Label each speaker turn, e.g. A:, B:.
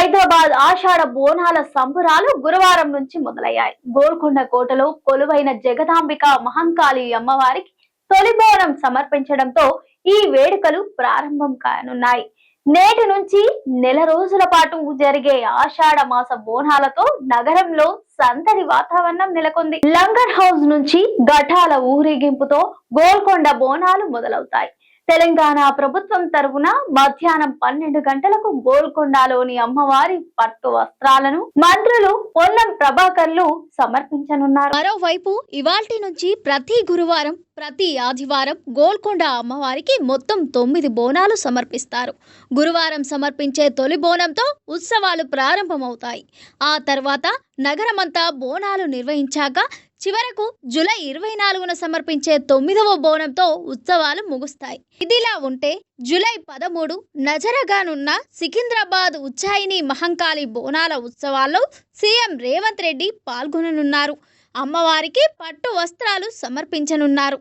A: హైదరాబాద్ ఆషాఢ బోనాల సంబురాలు గురువారం నుంచి మొదలయ్యాయి. గోల్కొండ కోటలో కొలువైన జగదాంబిక మహంకాళి అమ్మవారికి తొలి బోనం సమర్పించడంతో ఈ వేడుకలు ప్రారంభం కానున్నాయి. నేటి నుంచి నెల రోజుల పాటు జరిగే ఆషాఢ మాస బోనాలతో నగరంలో సందడి వాతావరణం నెలకొంది. లంగర్ హౌస్ నుంచి ఘటాల ఊరేగింపుతో గోల్కొండ బోనాలు మొదలవుతాయి. తెలంగాణ ప్రభుత్వం తరపున మధ్యాహ్నం పన్నెండు గంటలకు గోల్కొండలోని అమ్మవారి పట్టు వస్త్రాలను మంత్రులు పొన్నం ప్రభాకర్లు సమర్పించనున్నారు.
B: మరోవైపు ఇవాల్టి నుంచి ప్రతి గురువారం ప్రతి ఆదివారం గోల్కొండ అమ్మవారికి మొత్తం తొమ్మిది బోనాలు సమర్పిస్తారు. గురువారం సమర్పించే తొలి బోనంతో ఉత్సవాలు ప్రారంభమవుతాయి. ఆ తర్వాత నగరమంతా బోనాలు నిర్వహించాక చివరకు జూలై ఇరవై నాలుగున సమర్పించే తొమ్మిదవ బోనంతో ఉత్సవాలు ముగుస్తాయి. ఇదిలా ఉంటే జూలై పదమూడు నజరగానున్న సికింద్రాబాద్ ఉజ్జాయిని మహంకాళి బోనాల ఉత్సవాల్లో సీఎం రేవంత్ రెడ్డి పాల్గొననున్నారు. అమ్మవారికి పట్టు వస్త్రాలు సమర్పించనున్నారు.